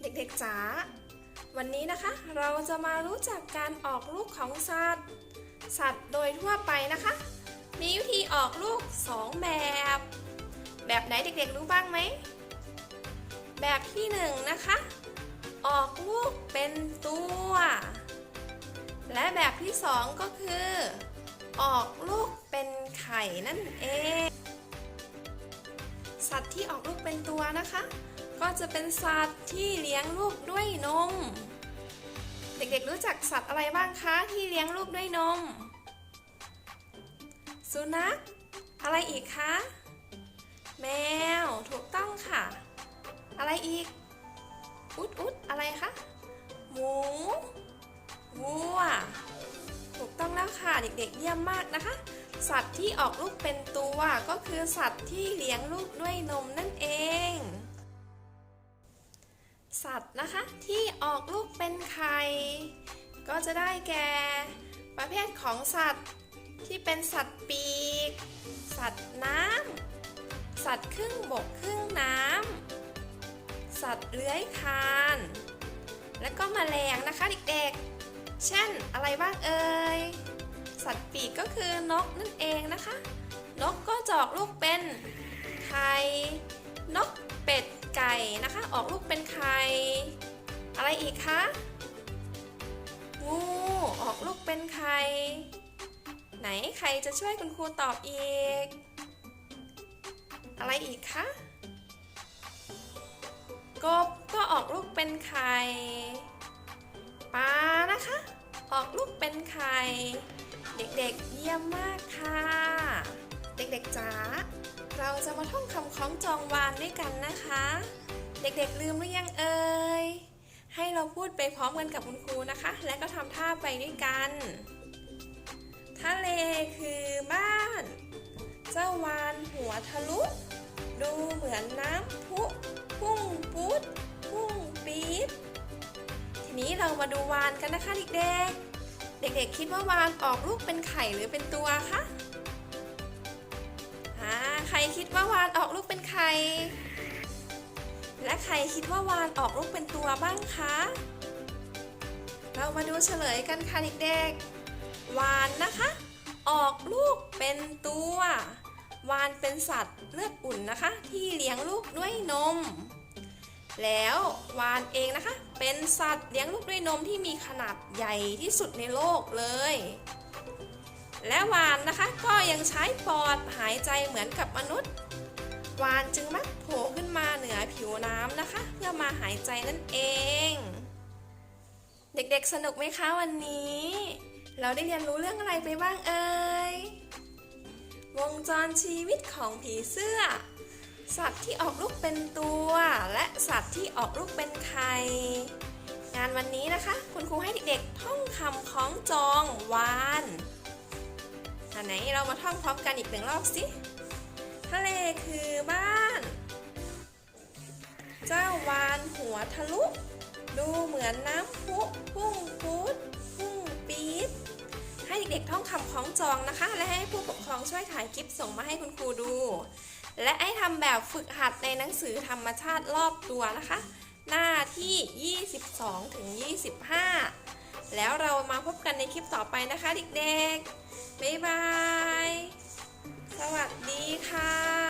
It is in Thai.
เด็กๆจ๋า วันนี้นะคะเราจะมารู้จักการออกลูกของสัตว์ สัตว์โดยทั่วไปนะคะ มีวิธีออกลูก 2 แบบ แบบไหนเด็กๆรู้บ้างไหม แบบที่1นงนะคะ ออกลูกเป็นตัว และแบบที่ 2 ก็คือ ออกลูกเป็นไข่นั่นเอง สัตว์ที่ออกลูกเป็นตัวนะคะ ก็จะเป็นสัตว์ที่เลี้ยงลูกด้วยนม เด็กๆรู้จักสัตว์อะไรบ้างคะที่เลี้ยงลูกด้วยนม สุนัข อะไรอีกคะ แมว ถูกต้องค่ะ อะไรอีก อุดอุดอะไรคะ หมู วัว ถูกต้องแล้วค่ะ เด็กๆ เยี่ยมมากนะคะ สัตว์ที่ออกลูกเป็นตัวก็คือสัตว์ที่เลี้ยงลูกด้วยนมนั่นเอง สัตว์นะคะที่ออกลูกเป็นไข่ก็จะได้แก่ประเภทของสัตว์ที่เป็นสัตว์ปีก สัตว์น้ำสัตว์ครึ่งบกครึ่งน้ำสัตว์เลื้อยคลาน และก็แมลงนะคะเด็กๆ เช่นอะไรบ้างเอ่ยสัตว์ปีกก็คือนกนั่นเองนะคะ นกก็จะอกลูกเป็นไข่ นะคะ ออกลูกเป็นไข่อะไรอีกคะงูออกลูกเป็นไข่ไหนใครจะช่วยคุณครูตอบอีก อะไรอีกคะกบก็ออกลูกเป็นไข่ปลานะคะ ออกลูกเป็นไข่เด็กๆเยี่ยมมากค่ะ เด็กๆจ๋า เราจะมาท่องคำคล้องจองวานด้วยกันนะคะ เด็กๆลืมหรือยังเอ่ย ให้เราพูดไปพร้อมกันกับคุณครูนะคะ และก็ทำท่าไปด้วยกัน ทะเลคือบ้าน เจ้าวานหัวทะลุ ดูเหมือนน้ำพุ พุ่งปุ๊ด พุ่งปี๊ด ทีนี้เรามาดูวานกันนะคะเด็กๆ เด็กๆคิดว่าวานออกลูกเป็นไข่หรือเป็นตัวคะ ใครคิดว่าวานออกลูกเป็นไข่และใครคิดว่าวานออกลูกเป็นตัวบ้างคะ เรามาดูเฉลยกันค่ะเด็กๆ วานนะคะ ออกลูกเป็นตัว วานเป็นสัตว์เลือดอุ่นนะคะ ที่เลี้ยงลูกด้วยนม แล้ววานเองนะคะ เป็นสัตว์เลี้ยงลูกด้วยนมที่มีขนาดใหญ่ที่สุดในโลกเลย และวานนะคะก็ยังใช้ปอดหายใจเหมือนกับมนุษย์ วานจึงมักโผล่ขึ้นมาเหนือผิวน้ำนะคะ เพื่อมาหายใจนั่นเอง เด็กๆสนุกไหมคะวันนี้ เราได้เรียนรู้เรื่องอะไรไปบ้างเอ่ยวงจรชีวิตของผีเสื้อ สัตว์ที่ออกลูกเป็นตัว และสัตว์ที่ออกลูกเป็นไข่งานวันนี้นะคะ คุณครูให้เด็กๆท่องคำคล้องจองวาน อันไหนเรามาท่องพร้อมกันอีกหนึ่งรอบสิทะเลคือบ้าน เจ้าวานหัวทะลุ ดูเหมือนน้ำพุพุ่งปูดพุ่งปี๊ดให้เด็กๆท่องคำคล้องจองนะคะ และให้ผู้ปกครองช่วยถ่ายคลิปส่งมาให้คุณครูดู และให้ทำแบบฝึกหัดในหนังสือธรรมชาติรอบตัวนะคะ หน้าที่ 22ถึง25 แล้วเรามาพบกันในคลิปต่อไปนะคะเด็กๆ บ๊ายบาย สวัสดีค่ะ